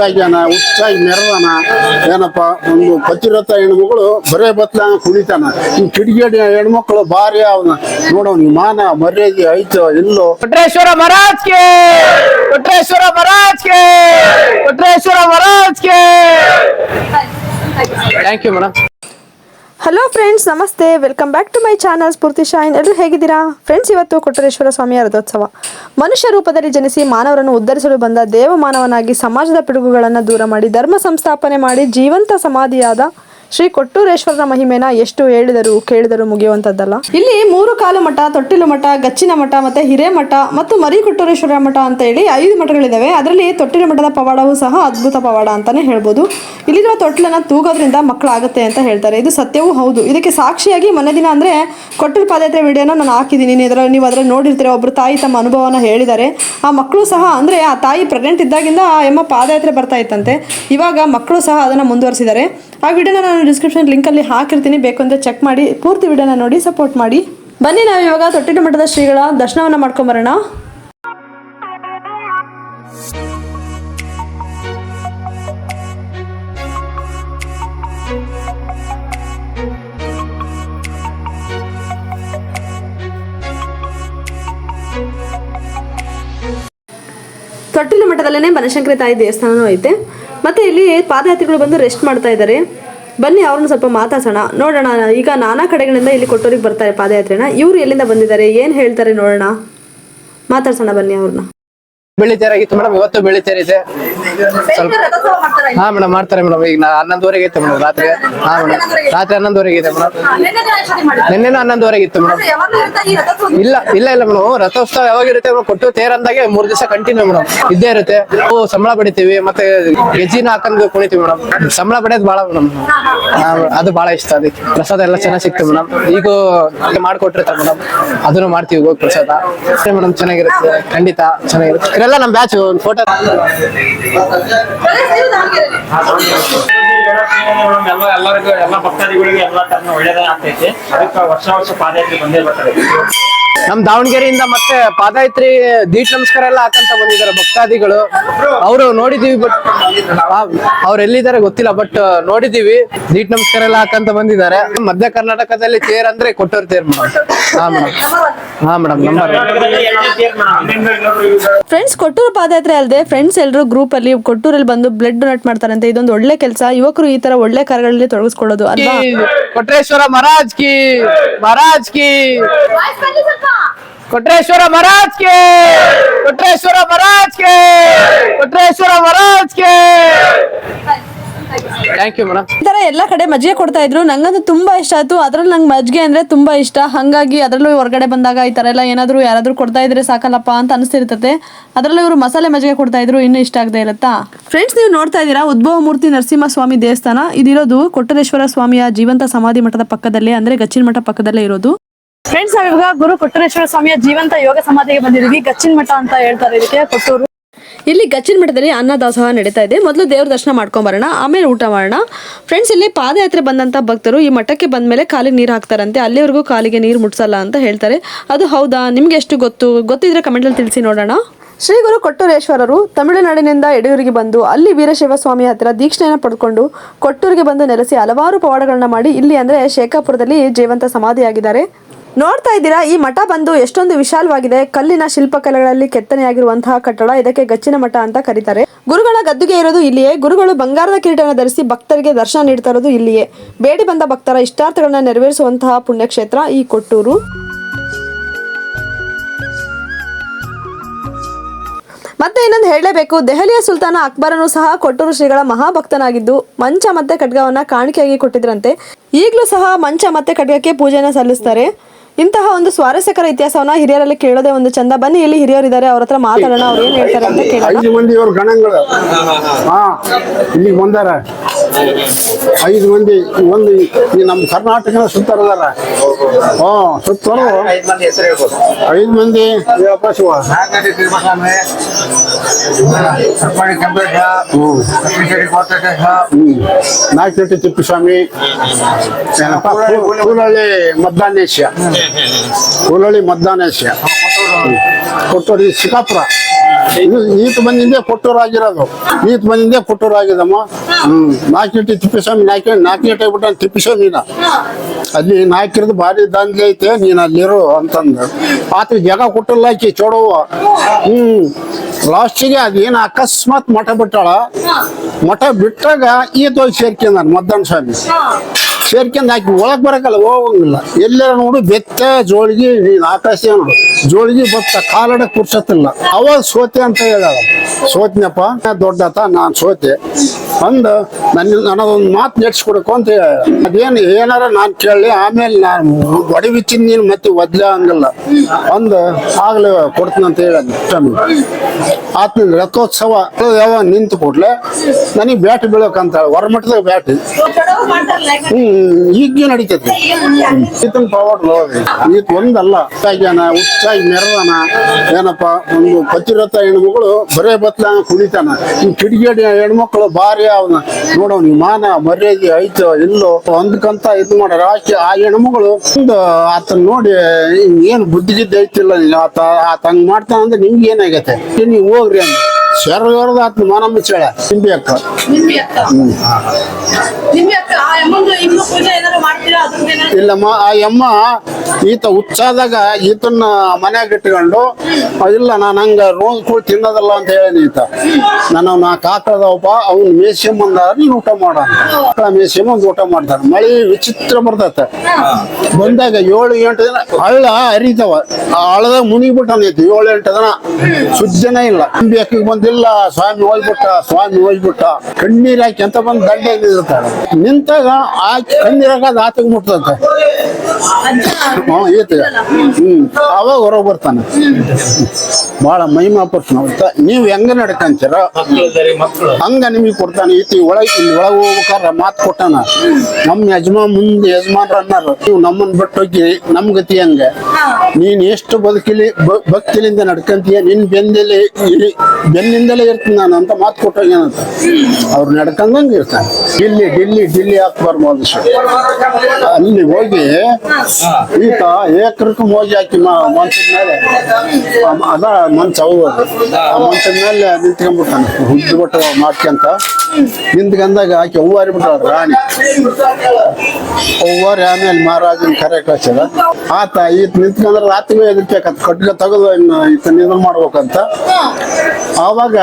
ಆಗ್ಯಾನ ಹುಚ್ಚಾಗಿ ಮೆರದಾನ ಏನಪ್ಪ ಒಂದು ಪತಿರಥ ಹೆಣ್ಮಗಳು ಬರೇ ಬತ್ಲ ಕುಣಿತಾನ. ಈ ಕಿಡಿಗೇಡಿ ಹೆಣ್ಮಕ್ಳು ಭಾರಿ ಅವನ. ನೋಡೋನ್ ವಿಮಾನ ಮರ್ಯಾದೆ ಐತೋ ಇಲ್ಲೋ. ಕೊಟ್ರೇಶ್ವರ ಮಹಾರಾಜ್ ಕೆ! ಕೊಟ್ರೇಶ್ವರ ಮಹಾರಾಜ್ ಕೆ! Kotreshwara Maharaj K! Thank you madam hello friends ನಮಸ್ತೆ. Welcome back to my channel Spoorthi Shayin ಎಲ್ಲರೂ ಹೇಗಿದ್ದೀರಾ? ಫ್ರೆಂಡ್ಸ್ ಇವತ್ತು ಕೊಟ್ಟರೇಶ್ವರ ಸ್ವಾಮಿಯ ರಥೋತ್ಸವ. ಮನುಷ್ಯ ರೂಪದಲ್ಲಿ ಜನಿಸಿ ಮಾನವರನ್ನು ಉದ್ಧರಿಸಲು ಬಂದ ದೇವಮಾನವನಾಗಿ ಸಮಾಜದ ಪಿಡುಗುಗಳನ್ನು ದೂರ ಮಾಡಿ ಧರ್ಮ ಸಂಸ್ಥಾಪನೆ ಮಾಡಿ ಜೀವಂತ ಸಮಾಧಿಯಾದ ಶ್ರೀ ಕೊಟ್ಟೂರೇಶ್ವರನ ಮಹಿಮೆನ ಎಷ್ಟು ಹೇಳಿದರು, ಕೇಳಿದರು ಮುಗಿಯುವಂತದ್ದಲ್ಲ ಇಲ್ಲಿ ಮೂರು ಕಾಲು ಮಠ, ತೊಟ್ಟಿಲು ಮಠ, ಗಚ್ಚಿನ ಮಠ ಮತ್ತೆ ಹಿರೇಮಠ ಮತ್ತು ಮರಿ ಕೊಟ್ಟೂರೇಶ್ವರ ಮಠ ಅಂತ ಹೇಳಿ ಐದು ಮಠಗಳಿದಾವೆ. ಅದರಲ್ಲಿ ತೊಟ್ಟಿಲು ಮಠದ ಪವಾಡವೂ ಸಹ ಅದ್ಭುತ ಪವಾಡ ಅಂತಾನೆ ಹೇಳ್ಬೋದು. ಇಲ್ಲಿರುವ ತೊಟ್ಟಿಲನ್ನ ತೂಗೋದ್ರಿಂದ ಮಕ್ಕಳಾಗುತ್ತೆ ಅಂತ ಹೇಳ್ತಾರೆ. ಇದು ಸತ್ಯವೂ ಹೌದು. ಇದಕ್ಕೆ ಸಾಕ್ಷಿಯಾಗಿ ಮನೆ ದಿನ ಅಂದ್ರೆ ಕೊಟ್ಟೂರು ಪಾದಯಾತ್ರೆ ವಿಡಿಯೋನ ನಾನು ಹಾಕಿದ್ದೀನಿ. ಅದರ ನೀವು ಅದರಲ್ಲಿ ನೋಡಿರ್ತೀರ, ಒಬ್ರು ತಾಯಿ ತಮ್ಮ ಅನುಭವನ ಹೇಳಿದ್ದಾರೆ. ಆ ಮಕ್ಕಳು ಸಹ ಅಂದ್ರೆ ಆ ತಾಯಿ ಪ್ರೆಗ್ನೆಂಟ್ ಇದ್ದಾಗಿಂದ ಆ ಎಮ್ಮ ಪಾದಯಾತ್ರೆ ಬರ್ತಾ ಇತ್ತಂತೆ. ಇವಾಗ ಮಕ್ಕಳು ಸಹ ಅದನ್ನ ಮುಂದುವರಿಸಿದ್ದಾರೆ. ಆ ವಿಡಿಯೋನ ನಾನು ಡಿಸ್ಕ್ರಿಪ್ಷನ್ ಲಿಂಕಲ್ಲಿ ಹಾಕಿರ್ತೀನಿ. ಬೇಕು ಅಂತ ಚೆಕ್ ಮಾಡಿ. ಪೂರ್ತಿ ವಿಡಿಯೋನ ನೋಡಿ ಸಪೋರ್ಟ್ ಮಾಡಿ. ಬನ್ನಿ, ನಾವು ಇವಾಗ ತೊಟ್ಟಿನ ಮಠದ ಶ್ರೀಗಳ ದರ್ಶನವನ್ನ ಮಾಡ್ಕೊಂಬರೋಣ. ತೊಟ್ಟಿಲು ಮಠದಲ್ಲೇ ಬನಶಂಕರಿ ತಾಯಿ ದೇವಸ್ಥಾನವೂ ಐತೆ. ಮತ್ತೆ ಇಲ್ಲಿ ಪಾದಯಾತ್ರಿಗಳು ಬಂದು ರೆಸ್ಟ್ ಮಾಡ್ತಾ ಇದ್ದಾರೆ. ಬನ್ನಿ, ಅವ್ರನ್ನ ಸ್ವಲ್ಪ ಮಾತಾಡ್ಸೋಣ. ನೋಡೋಣ, ಈಗ ನಾನಾ ಕಡೆಗಳಿಂದ ಇಲ್ಲಿ ಕೊಟ್ಟೋರಿಗೆ ಬರ್ತಾರೆ ಪಾದಯಾತ್ರೆನ. ಇವರು ಎಲ್ಲಿಂದ ಬಂದಿದ್ದಾರೆ? ಏನು ಹೇಳ್ತಾರೆ ನೋಡೋಣ? ಮಾತಾಡ್ಸೋಣ ಬನ್ನಿ ಅವ್ರನ್ನ. ಬೆಳಿತೇರಾಗಿತ್ತು ಮೇಡಮ್, ಇವತ್ತು ಬೆಳಿತೇರಿದೆ ಸ್ವಲ್ಪ ಹಾ, ಮೇಡಮ್, ಮಾಡ್ತಾರೆ ಮೇಡಮ್. ಈಗ ನಾ ಹನ್ನೊಂದುವರೆಗೆ ಇತ್ತು ಮೇಡಮ್, ರಾತ್ರಿ. ಹಾ, ಮೇಡಮ್. ರಾತ್ರಿ ಹನ್ನೊಂದುವರೆಗೆ ಇದೆ ಮೇಡಮ್. ನಿನ್ನೆನೂ ಹನ್ನೊಂದುವರೆಗೆ ಇತ್ತು ಮೇಡಮ್. ಇಲ್ಲ ಇಲ್ಲ ಇಲ್ಲ ಮೇಡಮ್. ರಥೋತ್ಸವ ಯಾವಾಗ ಇರುತ್ತೆ ಮೇಡಮ್? ಕೊಟ್ಟು ತೇರಂದಾಗೆ ಮೂರ್ ದಿವಸ ಕಂಟಿನ್ಯೂ ಮೇಡಮ್. ಇದ್ದೇ ಇರುತ್ತೆ. ನಾವು ಸಂಬಳ ಪಡಿತೀವಿ. ಮತ್ತೆ ಗೆಜ್ಜಿನ ಹಾಕೊಂಡು ಕುಣಿತೀವಿ ಮೇಡಮ್. ಸಂಬಳ ಪಡೆಯೋದು ಬಹಳ ಮೇಡಮ್. ಅದು ಬಹಳ ಇಷ್ಟ ಅದಕ್ಕೆ. ಪ್ರಸಾದ ಎಲ್ಲ ಚೆನ್ನಾಗಿ ಸಿಕ್ತು ಮೇಡಮ್. ಈಗ ಮಾಡ್ಕೊಟ್ಟಿರ್ತಾರೆ ಮೇಡಮ್. ಅದನ್ನು ಮಾಡ್ತೀವಿ ಹೋಗಿ ಪ್ರಸಾದ. ಮೇಡಮ್, ಚೆನ್ನಾಗಿರುತ್ತೆ. ಖಂಡಿತ ಚೆನ್ನಾಗಿರುತ್ತೆ. ಇದೆಲ್ಲ ನಮ್ಮ ಬ್ಯಾಚ್ ಒಂದು ಫೋಟೋ ನಮ್ ದಾವಣಗೆರೆಯಿಂದ ಮತ್ತೆ ಪಾದಯಾತ್ರಿ ದೀಟ್ ನಮಸ್ಕಾರ ಎಲ್ಲ ಹಾಕಂತ ಬಂದಿದ್ದಾರೆ ಭಕ್ತಾದಿಗಳು. ಅವರು ನೋಡಿದೀವಿ ಬಟ್ ಅವ್ರು ಎಲ್ಲಿದ್ದಾರೆ ಗೊತ್ತಿಲ್ಲ ಬಟ್ ನೋಡಿದೀವಿ. ದೀಟ್ ನಮಸ್ಕಾರ ಎಲ್ಲ ಹಾಕಂತ ಬಂದಿದ್ದಾರೆ. ಮಧ್ಯ ಕರ್ನಾಟಕದಲ್ಲಿ ತೇರ್ ಅಂದ್ರೆ ಕೊಟ್ಟೋರ್ ತೇರ್ ಮೇಡಮ್. ಹಾ ಮೇಡಮ್. ಹಾ ಮೇಡಮ್ ನಂಬರ್ ಫ್ರೆಂಡ್ಸ್ ಕೊಟ್ಟೂರು ಪಾದಯಾತ್ರೆ ಅಲ್ಲದೆ ಫ್ರೆಂಡ್ಸ್ ಎಲ್ಲರೂ ಗ್ರೂಪ್ ಅಲ್ಲಿ ಕೊಟ್ಟೂರಲ್ಲಿ ಬಂದು ಬ್ಲಡ್ ಡೊನೇಟ್ ಮಾಡ್ತಾರಂತೆ. ಇದೊಂದು ಒಳ್ಳೆ ಕೆಲಸ. ಯುವಕರು ಈ ತರ ಒಳ್ಳೆ ಕಾರ್ಯಗಳಲ್ಲಿ ತೊಡಗಿಸ್ಕೊಳ್ಳೋದು ಅಲ್ವಾ? ಕೊಟ್ರೇಶ್ವರ ಮಹಾರಾಜ್ ಕಿ ಮಹಾರಾಜ್ ಕಿ ಕೊಟ್ರೇಶ್ವರ ಮಹಾರಾಜ್ ಕೆ ಕೊಟ್ರೇಶ್ವರ ಮಹಾರಾಜ್ ಕೆ ಕೊಟ್ರೇಶ್ವರ ಮಹಾರಾಜ್ ಕೆ ಥ್ಯಾಂಕ್ ಯು ಮೇಡಮ್ ಎಲ್ಲ ಕಡೆ ಮಜ್ಜಿಗೆ ಕೊಡ್ತಾ ಇದ್ರು. ನಂಗಂತೂ ತುಂಬಾ ಇಷ್ಟ ಆಯ್ತು. ಅದ್ರಲ್ಲಿ ನಂಗೆ ಮಜ್ಜಿಗೆ ಅಂದ್ರೆ ತುಂಬಾ ಇಷ್ಟ. ಹಂಗಾಗಿ ಅದರಲ್ಲೂ ಹೊರಗಡೆ ಬಂದಾಗ ಈ ತರ ಎಲ್ಲ ಏನಾದ್ರು ಯಾರಾದ್ರೂ ಕೊಡ್ತಾ ಇದ್ರೆ ಸಾಕಲ್ಲಪ್ಪ ಅಂತ ಅನಿಸ್ತಿರ್ತತೆ. ಅದರಲ್ಲೂ ಇವರು ಮಸಾಲೆ ಮಜ್ಜಿಗೆ ಕೊಡ್ತಾ ಇದ್ರು. ಇನ್ನೂ ಇಷ್ಟ ಆಗದೆ ಇರುತ್ತಾ? ಫ್ರೆಂಡ್ಸ್ ನೀವು ನೋಡ್ತಾ ಇದ್ದೀರಾ ಉದ್ಭವ ಮೂರ್ತಿ ನರಸಿಂಹ ಸ್ವಾಮಿ ದೇವಸ್ಥಾನ. ಇದಿರೋದು ಕೊಟ್ಟರೇಶ್ವರ ಸ್ವಾಮಿಯ ಜೀವಂತ ಸಮಾಧಿ ಮಠದ ಪಕ್ಕದಲ್ಲೇ, ಅಂದ್ರೆ ಗಚ್ಚಿನ ಮಠ ಪಕ್ಕದಲ್ಲೇ ಇರೋದು. ಫ್ರೆಂಡ್ಸ್ ನಾವಿವಾಗ ಗುರು ಕೊಟ್ಟರೇಶ್ವರ ಸ್ವಾಮಿಯ ಜೀವಂತ ಯೋಗ ಸಮಾಧಿಗೆ ಬಂದಿದ್ದೀವಿ. ಗಚ್ಚಿನ ಮಠ ಅಂತ ಹೇಳ್ತಾರೆ ಇದಕ್ಕೆ, ಕೊಟ್ಟೂರು. ಇಲ್ಲಿ ಗಚ್ಚಿನ ಮಠದಲ್ಲಿ ಅನ್ನದಾಸೋಹ ನಡೀತಾ ಇದೆ. ಮೊದಲು ದೇವ್ರ ದರ್ಶನ ಮಾಡ್ಕೊಂಬರೋಣ ಆಮೇಲೆ ಊಟ ಮಾಡೋಣ. ಫ್ರೆಂಡ್ಸ್ ಇಲ್ಲಿ ಪಾದಯಾತ್ರೆ ಬಂದಂತ ಭಕ್ತರು ಈ ಮಠಕ್ಕೆ ಬಂದ ಮೇಲೆ ಕಾಲಿಗೆ ನೀರು ಹಾಕ್ತಾರಂತೆ. ಅಲ್ಲಿವರೆಗೂ ಕಾಲಿಗೆ ನೀರು ಮುಟ್ಸಲ್ಲ ಅಂತ ಹೇಳ್ತಾರೆ. ಅದು ಹೌದಾ? ನಿಮ್ಗೆ ಎಷ್ಟು ಗೊತ್ತು? ಗೊತ್ತಿದ್ರೆ ಕಮೆಂಟಲ್ಲಿ ತಿಳಿಸಿ ನೋಡೋಣ. ಶ್ರೀ ಗುರು ಕೊಟ್ಟೂರೇಶ್ವರರು ತಮಿಳುನಾಡಿನಿಂದ ಯಡಿಯೂರಿಗೆ ಬಂದು ಅಲ್ಲಿ ವೀರಶೈವ ಸ್ವಾಮಿ ಹತ್ತಿರ ದೀಕ್ಷೆಯನ್ನು ಪಡೆದುಕೊಂಡು ಕೊಟ್ಟೂರಿಗೆ ಬಂದು ನೆಲೆಸಿ ಹಲವಾರು ಪವಾಡಗಳನ್ನ ಮಾಡಿ ಇಲ್ಲಿ ಅಂದ್ರೆ ಶೇಖಾಪುರದಲ್ಲಿ ಜೀವಂತ ಸಮಾಧಿಯಾಗಿದ್ದಾರೆ. ನೋಡ್ತಾ ಇದ್ದೀರಾ? ಈ ಮಠ ಬಂದು ಎಷ್ಟೊಂದು ವಿಶಾಲವಾಗಿದೆ. ಕಲ್ಲಿನ ಶಿಲ್ಪಕಲೆಗಳಲ್ಲಿ ಕೆತ್ತನೆಯಾಗಿರುವಂತಹ ಕಟ್ಟಡ ಇದಕ್ಕೆ ಗಚ್ಚಿನ ಮಠ ಅಂತ ಕರೀತಾರೆ. ಗುರುಗಳ ಗದ್ದುಗೆ ಇರೋದು ಇಲ್ಲಿಯೇ. ಗುರುಗಳು ಬಂಗಾರದ ಕಿರೀಟವನ್ನು ಧರಿಸಿ ಭಕ್ತರಿಗೆ ದರ್ಶನ ನೀಡ್ತಾ ಇರೋದು ಇಲ್ಲಿಯೇ. ಬೇಡಿ ಬಂದ ಭಕ್ತರ ಇಷ್ಟಾರ್ಥಗಳನ್ನ ನೆರವೇರಿಸುವಂತಹ ಪುಣ್ಯಕ್ಷೇತ್ರ ಈ ಕೊಟ್ಟೂರು. ಮತ್ತೆ ಇನ್ನೊಂದು ಹೇಳಲೇಬೇಕು. ದೆಹಲಿಯ ಸುಲ್ತಾನ ಅಕ್ಬರನು ಸಹ ಕೊಟ್ಟೂರು ಶ್ರೀಗಳ ಮಹಾಭಕ್ತನಾಗಿದ್ದು, ಮಂಚ ಮತ್ತೆ ಖಡ್ಗವನ್ನ ಕಾಣಿಕೆಯಾಗಿ ಕೊಟ್ಟಿದ್ರಂತೆ. ಈಗಲೂ ಸಹ ಮಂಚ ಮತ್ತೆ ಖಡ್ಗಕ್ಕೆ ಪೂಜೆನ ಸಲ್ಲಿಸ್ತಾರೆ. ಇಂತಹ ಒಂದು ಸ್ವಾರಸ್ಯಕರ ಇತಿಹಾಸವನ್ನ ಹಿರಿಯರಲ್ಲಿ ಕೇಳೋದೇ ಒಂದು ಚಂದ. ಬನ್ನಿ, ಇಲ್ಲಿ ಹಿರಿಯರಿದ್ದಾರೆ, ಅವ್ರ ಹತ್ರ ಮಾತಾಡೋಣ, ಅವ್ರು ಏನ್ ಹೇಳ್ತಾರೆ ಅಂತ ಕೇಳೋಣ. ಮಂದಿ ಇವ್ರ ಗಣಗಳು. ಇಲ್ಲಿಗೆ ಬಂದಾರ. ಐದು ಮಂದಿ, ಒಂದು ಈ ನಮ್ಮ ಕರ್ನಾಟಕನ ಸುತ್ತಾರ ಹ್ಞೂ ಸುತ್ತರು ಐದು ಮಂದಿ. ಶಿವ ಮದ್ದಾನೇಶ ತಿಪ್ಪಸ್ವಾಮಿ ಕೂಲಳ್ಳಿ ಮದ್ದಾನೇಶ್ಯ. ಕೂಲಳ್ಳಿ ಮದ್ದಾನೇಶ್ಯ. ಕೊಟ್ಟೂರಿ ಸಿಕಾಪುರ ಇದು ಈತ ಬಂದಿಂದೆ ಕೊಟ್ಟೂರಾಗಿರೋದು. ಈತ ಬಂದಿಂದೆ ಕೊಟ್ಟೂರಾಗಿದಮ್ಮ ಹ್ಮ್. ತಿಪ್ಪೇಸ್ವಾಮಿ ನಾಲ್ಕು ಬಿಟ್ಟ ತಿಪ್ಪಿಸ್ವಾಮಿನ ಅಲ್ಲಿ ನಾಯ್ಕಿರದು ಭಾರಿ ದಾಂಧಲೆ ಐತೆ ನೀನು ಅಲ್ಲಿರು ಅಂತಂದು. ಆತ ಜಗ ಕೊಟ್ಟಲ್ಲ ಆಕಿ ಚೋಡವ್ವ. ಹ್ಮ್. ಲಾಸ್ಟಿಗೆ ಅದೇನು ಅಕಸ್ಮಾತ್ ಮಠ ಬಿಟ್ಟಾಳ. ಮಠ ಬಿಟ್ಟಾಗ ಈ ಹೋಗಿ ಸೇರ್ಕೊಂಡ ಮದ್ದಾನ ಸ್ವಾಮಿ. ಸೇರ್ಕೊಂಡ್ ಹಾಕಿ ಒಳಗ್ ಬರಕಲ್ಲ ಹೋಗಂಗಿಲ್ಲ. ಎಲ್ಲೆಲ್ಲ ನೋಡು ಬೆತ್ತ ಜೋಳಿಗೆ ನೀನ್ ಆಕಾಶ ನೋಡು. ಜೋಳಿಗೆ ಬತ್ತ ಕಾಲಡ ಕುರ್ಸತ್ತಿಲ್ಲ. ಅವಾಗ ಸೋತೆ ಅಂತ ಹೇಳ ಸೋತ್ನಪ್ಪ ದೊಡ್ಡತ ನಾನ್ ಸೋತೆ. ಅಂದ ನನ್ನ, ನನಗೊಂದು ಮಾತು ನೆಡ್ಸ್ಕೊಡಕು ಅಂತ ಅದೇನು, ಏನಾರ ನಾನು ಕೇಳಲಿ, ಆಮೇಲೆ ನಾನು ಒಡವಿಚ್ಚಿನ ನೀನು ಮತ್ತೆ ಒದ್ಲ ಹಂಗಲ್ಲ. ಅಂದ, ಆಗ್ಲೇ ಕೊಡ್ತೀನಿ ಅಂತ ಹೇಳ ಆತನ ರಥೋತ್ಸವ ಯಾವ ನಿಂತು ಕೊಡ್ಲೆ, ನನಗೆ ಬ್ಯಾಟ್ ಬೀಳಕಂತ ಹೊರಮಟ್ಟದಾಗ ಬ್ಯಾಟ್. ಹ್ಮ್ ಈಗ ನಡೀತೈತಿ. ಈತನ ಪವರ್ ಈತ ಒಂದಲ್ಲ ಹುಚ್ಚಾಗ್ಯಾನ ಉಚ್ಚಾಗಿ ಮೆರದಾನ ಏನಪ್ಪ, ಒಂದು ಪತಿರಥ ಹೆಣ್ಮಗಳು, ಬರೇ ಬತ್ಲ ಕುಣಿತಾನ. ಈ ಕಿಡಿಗೇಡಿ ಹೆಣ್ಮಕ್ಳು ಭಾರಿ ಅವನ ನೋಡವ್ ಮಾನ ಮರ್ಯಾದೆ ಐತೋ ಇಲ್ಲೋ ಅಂದ್ಕಂತ ಇದು ಮಾಡ್ಯಾರ ಆಕೆ ಆ ಹೆಣ್ಮಗಳು ಆತನ ನೋಡಿ ಏನ್ ಬುದ್ಧಿ ಜಿದ್ದ ಐತಿಲ್ಲ ನೀನು ಆತ ಆತ ಹಂಗ್ ಮಾಡ್ತಾನ ಅಂದ್ರೆ ನಿಮ್ಗೆ ಏನಾಗೈತೆ? ಏ ನೀವ್ ಹೋಗ್ರಿ ಅಂತ ಶರ್ಗರ್ದ ಆತನ ಮಾನ ಮುಚ್ಚಾಳ ನಿಂಬಿ ಅಕ್ಕ. ನಿಂಬೆ ಮಾಡ್ತೀರಾ? ಇಲ್ಲಮ್ಮ ಆ ಯಮ್ಮ ಈತ ಹುಚ್ಚಾದಾಗ ಈತನ್ನ ಮನ್ಯಾಗ ಇಟ್ಕೊಂಡು ಇಲ್ಲ, ನಾನು ಹಂಗ ರೋಸ್ ಕೂಡ ತಿನ್ನೋದಲ್ಲ ಅಂತ ಹೇಳಿ ಈತ. ನಾನು, ನಾ ಕಾಕದವಪ್ಪ ಅವ್ನು ಬಂದ ನೀನು ಊಟ ಮಾಡ ಅಂತ. ಒಂದು ಊಟ ಮಾಡ್ತಾನೆ. ಮಳೆ ವಿಚಿತ್ರ ಬರ್ತೈತೆ. ಬಂದಾಗ ಏಳು, ಎಂಟು ದಿನ ಹಳ್ಳ ಹರಿತಾವ. ಆ ಹಳ್ಳದಾಗ ಮುನಿಗ್ಬಿಟ್ಟಾನೈತಿ ಏಳು, ಎಂಟು ದಿನ ಸುಜ್ಜನ ಇಲ್ಲ. ಬೇಕಿಗೆ ಬಂದಿಲ್ಲ, ಸ್ವಾಮಿ ಹೋಗ್ಬಿಟ್ಟ ಸ್ವಾಮಿ ಹೋಗ್ಬಿಟ್ಟ. ಕಣ್ಣೀರ್ ಹಾಕಿ ಅಂತ ಬಂದು ದಂಡೆ ನಿಲ್ತಾಳೆ ನಿಂತಾಗ ಆ ಕಣ್ಣಿರಾಗ ಅದು ಆತಗೆ ಮುಟ್ತತೆ ಅವಾಗ ಹೊರಗೆ ಬರ್ತಾನೆ. ಭಾಳ ಮಹಿಮಾ ಪರ್ಸನ್ ಅಂತ ನೀವು ಹೆಂಗ ನಡ್ಕಂತೀರ? ಹಂಗ ನಿಮಗೆ ಕೊಡ್ತಾನೆ. ಈತಿ ಒಳಗೆ ಒಳಗೆ ಹೋಗ್ಬೇಕಾರ ಮಾತು ಕೊಟ್ಟಾನ. ನಮ್ಮ ಯಜಮಾನ್ ಮುಂದೆ ಯಜಮಾನ್ರ ಅನ್ನಾರ. ನೀವು ನಮ್ಮನ್ನ ಬಿಟ್ಟು ಹೋಗಿ ನಮ್ಮ ಗತಿ ಹಂಗ? ನೀನ್ ಎಷ್ಟು ಬದುಕಿಲಿ ಭಕ್ತಿಲಿಂದ ನಡ್ಕಂತೀಯ? ನಿನ್ ಬೆನ್ನಲ್ಲಿ ಬೆನ್ನಿಂದಲೇ ಇರ್ತೀನಿ ನಾನು ಅಂತ ಮಾತು ಕೊಟ್ಟೋಗ್ಯಾನಂತ ಅವ್ರು ನಡ್ಕಂದಂಗೆ ಇರ್ತಾನೆ ಡಿಲ್ಲಿ ಡಿಲ್ಲಿ ಡಿಲ್ಲಿ ಹಾಕ್ಬಾರ್ದು ಅಲ್ಲಿ ಹೋಗಿ ಈತ ಏಕರಕ್ಕೆ ಮೋಜಿ ಹಾಕಿ ಮಂಚದ ಮೇಲೆ ಅದ ಮಂಚ ಅದು. ಆ ಮಂಚದ ಮೇಲೆ ನಿಂತ್ಕೊಂಡ್ಬಿಟ್ಟಾನೆ. ಹುದ್ದು ಬಿಟ್ಟು ಮಾಡ್ಕೊಂತ ನಿಂತ್ಕೊಂಡಾಗ ಆಕೆ ಹೂವಾರಿ ಬಿಟ್ಟ ರಾಣಿ. ಹೂವಾರಿ ಆಮೇಲೆ ಮಹಾರಾಜನ ಕರೆ ಕಳ್ಸದ ಆತ ಈತ ನಿಂತ್ಕೊಂಡ್ರೆ ರಾತ್ರಿ ಎದರ್ಬೇಕಂತ ಕಟ್ಗ ತೆಗೆದು ಈತ ನಿದ್ರ ಮಾಡ್ಬೇಕಂತ. ಆವಾಗ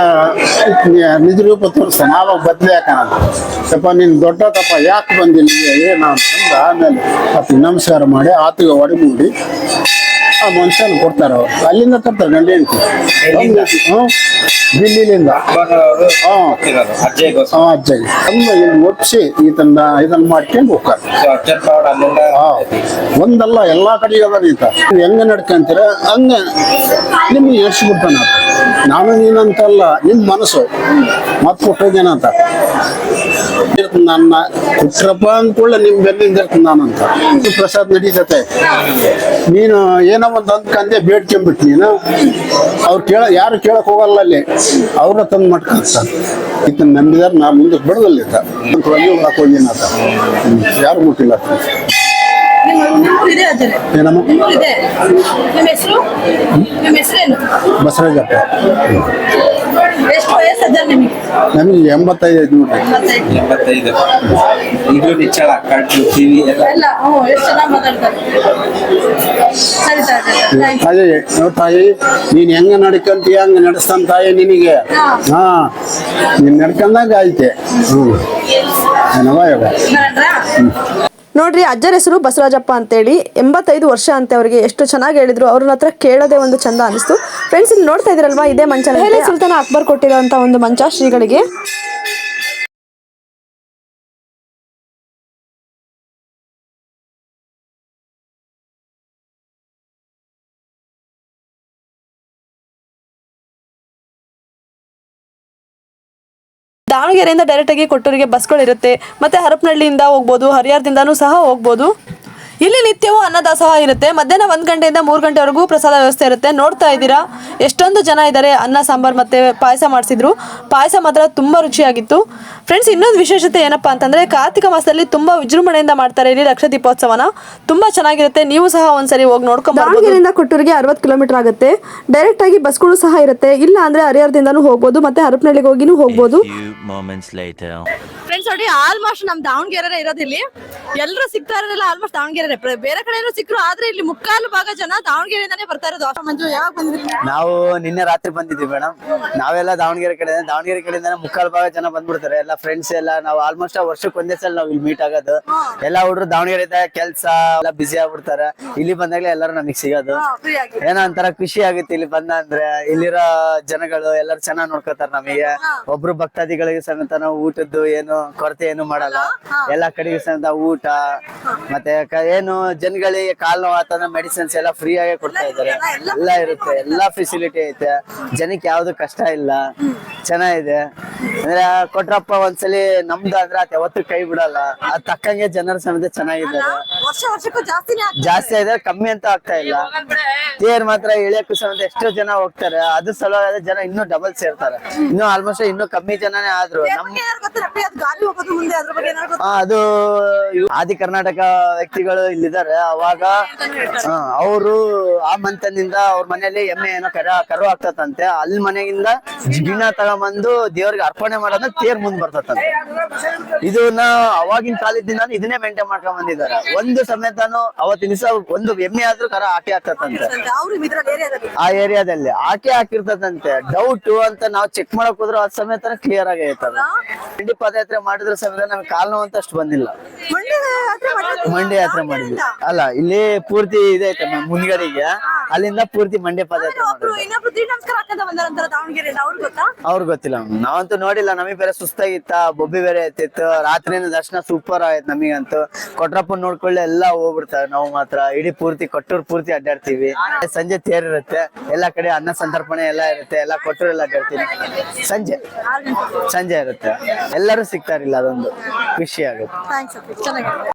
ನಿಜ ರೂಪ ತೋರಿಸ್ತಾನೆ. ಆವಾಗ ಬದ್ಲಿ ಹಾಕೋಣ ಯಪ್ಪ, ನೀನ್ ದೊಡ್ಡ ತಪ್ಪ ಯಾಕೆ ಬಂದಿಲ್ಲ ಏನ ಅಂತಂದ ಆಮೇಲೆ ಆತ ನಮಸ್ಕಾರ ಮಾಡಿ ಆತಗೆ ಒಡೆ ಮೂಡಿ ಆ ಮನುಷ್ಯನ ಕೊಡ್ತಾರೆ ಅಲ್ಲಿಂದ ತರ್ತಾರೆ ಗಂಡ ಹೆಂಡತಿ. ದಿಲ್ಲಿಲಿಂದ. ಅಜ್ಜಗೆ. ತಂದು ಇಲ್ಲಿ ಒಪ್ಪಿಸಿ ಈತನ ಇದನ್ನ ಮಾಡ್ಕೊಂಡು ಹೋಗ್ತಾರೆ. ಒಂದಲ್ಲ ಎಲ್ಲಾ ಕಡೆ ಅದ ಈತ. ನೀವ್ ಹೆಂಗ ನಡ್ಕೊಂತೀರ? ಹಂಗ. ನಿಮ್ಗೆ ಎಡ್ಸ್ಬಿಡ್ತಾನ. ನಾನು ನೀನಂತಲ್ಲ ನಿಮ್ ಮನಸ್ಸು. ಮತ್ ಕೊಟ್ಟೋಗ್ಯಾನಂತ ನನ್ನ ಕುಟ್ರಪ್ಪ ಅಂದ್ಕೊಳ್ಳೆ ನಿಮ್ ಬೆನ್ನಿಂದ ಇರ್ತೀನಿ ನಾನಂತ. ಪ್ರಸಾದ್ ನಡೀತತೆ. ನೀನು ಏನೋ ಒಂದು ಅಂದ್ಕಂದೆ ಬೇಡ್ಕೊಂಬಿಟ್ಟು ನೀನು ಅವ್ರು ಕೇಳ ಯಾರು ಕೇಳಕ್ ಹೋಗಲ್ಲ ಅಲ್ಲಿ. ಅವ್ರ ತಂದು ಮಾಡ್ಕೊಳ್ತಾರೆ ಇದನ್ನ ನಂಬಿದಾರ ನಾ ಮುಂದೆ ಬಡದಲ್ಲಿ ಹಾಕೊಂಡಿನ ಯಾರು ಮುಟ್ಟಿಲ್ಲ ಏನಮ್ಮ ಬಸವರಾಜಪ್ಪ ನಿಮಗೆ? ನಮಗೆ ಎಂಬತ್ತೈದು ನೋಡ್ರಿ. ಎಂಬತ್ತೈದು. ನಿಚ್ಚಳ ಕಟ್ಟು ಟಿವಿ ಎಲ್ಲ ಹ್ಞೂ ಎಷ್ಟು ಚೆನ್ನಾಗಿ ಮಾತಾಡ್ತಾರೆ? ಸರಿ ಯು ಅದೇ ನೋಡ್ ತಾಯಿ ನೀನ್ ಹೆಂಗ ನಡ್ಕೊಂತೀಯ ಹಂಗ ನಡೆಸ್ತಾನ ತಾಯಿ ನಿನಗೆ? ಹಾ. ನೀನ್ ನಡ್ಕಂದಾಗ ಐತೆ ಹ್ಮ್. ನೋಡ್ರಿ ಅಜ್ಜರ ಹೆಸರು ಬಸವರಾಜಪ್ಪ ಅಂತೇಳಿ. ಎಂಬತ್ತೈದು ವರ್ಷ ಅಂತೆ ಅವರಿಗೆ ಎಷ್ಟು ಚೆನ್ನಾಗಿ ಹೇಳಿದ್ರು ಅವ್ರನ್ನ ಹತ್ರ ಕೇಳೋದೇ ಒಂದು ಚಂದ ಅನಿಸ್ತು. ಫ್ರೆಂಡ್ಸ್ ಇಲ್ಲಿ ನೋಡ್ತಾ ಇದ್ರಲ್ವಾ ಇದೇ ಮಂಚ ಸುಲ್ತಾನ ಅಕ್ಬರ್ ಕೊಟ್ಟಿರೋಂಥ ಒಂದು ಮಂಚ ಶ್ರೀಗಳಿಗೆ. ದಾವಣಗೆರೆಯಿಂದ ಡೈರೆಕ್ಟಾಗಿ ಕೊಟ್ಟೂರಿಗೆ ಬಸ್ಗಳಿರುತ್ತೆ ಮತ್ತು ಹರಪನಹಳ್ಳಿಯಿಂದ ಹೋಗ್ಬೋದು ಹರಿಹರದಿಂದನೂ ಸಹ ಹೋಗ್ಬೋದು. ಇಲ್ಲಿ ನಿತ್ಯವೂ ಅನ್ನದಾಸೋಹ ಇರುತ್ತೆ. ಮಧ್ಯಾಹ್ನ ಒಂದ್ ಗಂಟೆಯಿಂದ ಮೂರು ಗಂಟೆವರೆಗೂ ಪ್ರಸಾದ ವ್ಯವಸ್ಥೆ ಇರುತ್ತೆ. ನೋಡ್ತಾ ಇದ್ದೀರಾ? ಎಷ್ಟೊಂದು ಜನ ಇದ್ದಾರೆ. ಅನ್ನ ಸಾಂಬಾರ್ ಮತ್ತೆ ಪಾಯಸ ಮಾಡಿಸಿದ್ರು. ಪಾಯಸ ಮಾತ್ರ ತುಂಬಾ ರುಚಿಯಾಗಿತ್ತು. ಫ್ರೆಂಡ್ಸ್ ಇನ್ನೊಂದು ವಿಶೇಷತೆ ಏನಪ್ಪಾ ಅಂತಂದ್ರೆ ಕಾರ್ತಿಕ ಮಾಸದಲ್ಲಿ ತುಂಬಾ ವಿಜೃಂಭಣೆಯಿಂದ ಮಾಡ್ತಾರೆ ಇಲ್ಲಿ ಲಕ್ಷ ದೀಪೋತ್ಸವನ. ತುಂಬಾ ಚೆನ್ನಾಗಿರುತ್ತೆ. ನೀವು ಸಹ ಒಂದ್ಸರಿ ಹೋಗಿ ನೋಡ್ಕೊಂಡು ದಾವಣಗೆರೆಯಿಂದ ಕೊಟ್ಟೂರಿಗೆ ಅರವತ್ತು ಕಿಲೋಮೀಟರ್ ಆಗುತ್ತೆ. ಡೈರೆಕ್ಟ್ ಆಗಿ ಬಸ್ಗಳು ಸಹ ಇರುತ್ತೆ. ಇಲ್ಲ ಅಂದ್ರೆ ಹರಿಹರದಿಂದನೂ ಹೋಗ್ಬೋದು ಮತ್ತೆ ಹರಪನಹಳ್ಳಿಗೆ ಹೋಗಿನೂ ಹೋಗ್ಬೋದು. ಫ್ರೆಂಡ್ಸ್ ನೋಡಿ ಆಲ್ಮೋಸ್ಟ್ ನಮ್ ದಾವಣಗೆರೆ ಇರೋದಿಲ್ಲಿ. ಎಲ್ಲರೂ ಸಿಗ್ತಾ ಇರೋದಿಲ್ಲ ಆಲ್ಮೋಸ್ಟ್ ದಾವಣಗೆರೆ ಬೇರೆ ಕಡೆ ಸಿಕ್ಕರು ಆದ್ರೆ ಇಲ್ಲಿ ಮುಕ್ಕಾಲು ಭಾಗ ಜನ ದಾವಣಗೆರೆಯಿಂದಾನೇ ಬರ್ತಾ ಇರೋದು. ಮಂಜು ಯಾವಾಗ ಬಂದ್ರಿ? ನಾವು ನಿನ್ನೆ ರಾತ್ರಿ ಬಂದಿದ್ವಿ ಮೇಡಮ್ ನಾವೆಲ್ಲ ದಾವಣಗೆರೆ ಕಡೆ ದಾವಣಗೆರೆ ಕಡೆಯಿಂದ ಮುಕ್ಕಾಲು ಭಾಗ ಜನ ಬಂದ್ಬಿಡ್ತಾರೆ. ಎಲ್ಲ ಫ್ರೆಂಡ್ಸ್ ಎಲ್ಲ ನಾವು ಆಲ್ಮೋಸ್ಟ್ ವರ್ಷಕ್ಕೆ ಒಂದೇ ಸಲ ನಾವು ಇಲ್ಲಿ ಮೀಟ್ ಆಗೋದು. ಎಲ್ಲ ಹುಡ್ರು ದಾವಣಗೆರೆ ಕೆಲಸ ಕೆಲ್ಸ ಎಲ್ಲ ಬಿಸಿ ಆಗ್ಬಿಡ್ತಾರೆ. ಇಲ್ಲಿ ಬಂದಾಗ್ಲೇ ಎಲ್ಲರೂ ನಮಗೆ ಸಿಗೋದು. ಏನೋ ಒಂಥರ ಖುಷಿ ಆಗುತ್ತೆ ಇಲ್ಲಿ ಬಂದ ಅಂದ್ರೆ ಇಲ್ಲಿರೋ ಜನಗಳು ಎಲ್ಲರೂ ಚೆನ್ನಾಗಿ ನೋಡ್ಕೋತಾರೆ ನಮಗೆ. ಒಬ್ರು ಭಕ್ತಾದಿಗಳಿಗೆ ಸಮೇತ ನಾವು ಊಟದ್ದು ಏನು ಕೊರತೆ ಏನು ಮಾಡಲ್ಲ. ಎಲ್ಲಾ ಕಡೆಗೆ ಸಮೇತ ಊಟ ಮತ್ತೆ ಏನು ಜನಗಳಿಗೆ ಕಾಲ್ ನೋವು ಆತಂದ್ರೆ ಮೆಡಿಸಿನ್ಸ್ ಎಲ್ಲ ಫ್ರೀ ಆಗಿ ಕೊಡ್ತಾ ಇದ್ದಾರೆ. ಎಲ್ಲ ಇರುತ್ತೆ ಎಲ್ಲಾ ಫೆಸಿಲಿಟಿ ಐತೆ. ಜನಕ್ಕೆ ಯಾವ್ದು ಕಷ್ಟ ಇಲ್ಲ. ಚೆನ್ನಾಗಿದೆ. ಅಂದ್ರೆ ಕೊಟ್ರಪ್ಪ ಒಂದ್ಸಲಿ ನಮ್ದು ಅಂದ್ರೆ ಅದ್ ಯಾವತ್ತೂ ಕೈ ಬಿಡಲ್ಲ. ಅದ್ ತಕ್ಕಂಗೆ ಜನರ ಸಮೇತ ಚೆನ್ನಾಗಿದ್ದಾರೆ. ವರ್ಷ ವರ್ಷಕ್ಕೂ ಜಾಸ್ತಿನೇ ಆಗ್ತದೆ ಜಾಸ್ತಿ ಆದ್ರೆ ಕಮ್ಮಿ ಅಂತ ಆಗ್ತಾ ಇಲ್ಲ. ತೇರ್ ಮಾತ್ರ ಇಳಿಯಕ್ಕೂ ಸಮೇತ ಎಷ್ಟೋ ಜನ ಹೋಗ್ತಾರೆ. ಅದು ಸಲುವಾಗಿ ಜನ ಇನ್ನು ಡಬಲ್ ಸೇರ್ತಾರೆ. ಇನ್ನು ಆಲ್ಮೋಸ್ಟ್ ಇನ್ನು ಕಮ್ಮಿ ಜನನೇ ಆದ್ರು. ನಮ್ ಅದು ಗಾಳಿ ಹೋಗೋದು ಮುಂದೆ ಅದ್ರ ಬಗ್ಗೆ ಏನಾರು ಗೊತ್ತಾ? ಆ, ಅದು ಇವ್ ಆದಿ ಕರ್ನಾಟಕ ವ್ಯಕ್ತಿಗಳು ಇಲ್ಲಿದ್ದಾರೆ. ಅವಾಗ ಅವರು ಆ ಮಂತನಿಂದ ಅವ್ರ ಮನೆಯಲ್ಲಿ ಎಮ್ಮೆ ಏನೋ ಕರ ಕರು ಆಗ್ತದಂತೆ ಅಲ್ಲಿ ಮನೆಯಿಂದ ಗಿಣ ತಗೊಂಬಂದು ದೇವ್ರಿಗೆ ಅರ್ಪಣೆ ಮಾಡೋದನ್ನ ತೇರ್ ಮುಂದ್ ಬರ್ತದ. ಇದನ್ನ ಅವಾಗಿನ ಕಾಲದಿಂದ ಇದನ್ನೇ ಮೇಂಟೈನ್ ಮಾಡ್ಕೊಂಡ್ ಬಂದಿದ್ದಾರೆ. ಒಂದು ಸಮೇತನು ಅವತ್ತಿನ ದಿವಸ ಒಂದು ಎಮ್ಮೆ ಆದ್ರೂ ಕರ ಹಾಕಿ ಏರಿಯಾದಲ್ಲಿ ಆ ಏರಿಯಾದಲ್ಲಿ ಆಕೆ ಹಾಕಿರ್ತದಂತೆ ಡೌಟ್ ಅಂತ ನಾವು ಚೆಕ್ ಮಾಡಕ್ ಹೋದ್ರೆ ಅದ್ ಸಮೇತ ಕ್ಲಿಯರ್ ಆಗಿ ಐತದ ಮಂಡಿ ಪದಯಾತ್ರೆ ಮಾಡಿದ್ರ ಸಮೇತ ನಮ್ಗೆ ಕಾಲ್ ನೋವು ಅಂತ ಅಷ್ಟು ಬಂದಿಲ್ಲ. ಮಂಡ್ಯ ಯಾತ್ರೆ ಮಾಡಿದ್ವಿ. ಅಲ್ಲ ಇಲ್ಲಿ ಪೂರ್ತಿ ಇದೈತೆ ಮುಂದ್ಗಡೆಗೆ ಅಲ್ಲಿಂದ ಪೂರ್ತಿ ಮಂಡ್ಯ ಪದಯಾತ್ರೆ ಮಾಡಿದ್ವಿ ಅವ್ರಿಗೆ ಗೊತ್ತಾ ಅವ್ರ್ ಗೊತ್ತಿಲ್ಲ. ನಾವಂತೂ ನೋಡಿಲ್ಲ, ನಮಗೆ ಬೇರೆ ಸುಸ್ತಾಗಿತ್ತ, ಬೊಬ್ಬಿ ಬೇರೆ ಎತ್ತಿತ್ತು ರಾತ್ರಿನ ದರ್ಶನ ಸೂಪರ್ ಆಯ್ತು ನಮಗಂತೂ. ಕೊಟ್ರಪ್ಪ ನೋಡ್ಕೊಳ್ಳಿ ಎಲ್ಲ ಹೋಗ್ಬಿಡ್ತಾರೆ ನಾವು ಮಾತ್ರ. ಇಡೀ ಪೂರ್ತಿ, ಕೊಟ್ಟೂರ್ ಪೂರ್ತಿ ಅಡ್ಡಾಡ್ತೀವಿ. ಸಂಜೆ ತೇರ್ ಇರುತ್ತೆ ಎಲ್ಲಾ ಕಡೆ ಅನ್ನ ಸಂತರ್ಪಣೆ ಎಲ್ಲ ಇರುತ್ತೆ. ಎಲ್ಲ ಕೊಟ್ಟೂರ್ ಎಲ್ಲ ಅಡ್ಡಾಡ್ತೀವಿ. ಸಂಜೆ. ಸಂಜೆ ಇರುತ್ತೆ. ಎಲ್ಲರೂ ಸಿಗ್ತಾರಿಲ್ಲ ಅದೊಂದು ಖುಷಿ ಆಗುತ್ತೆ.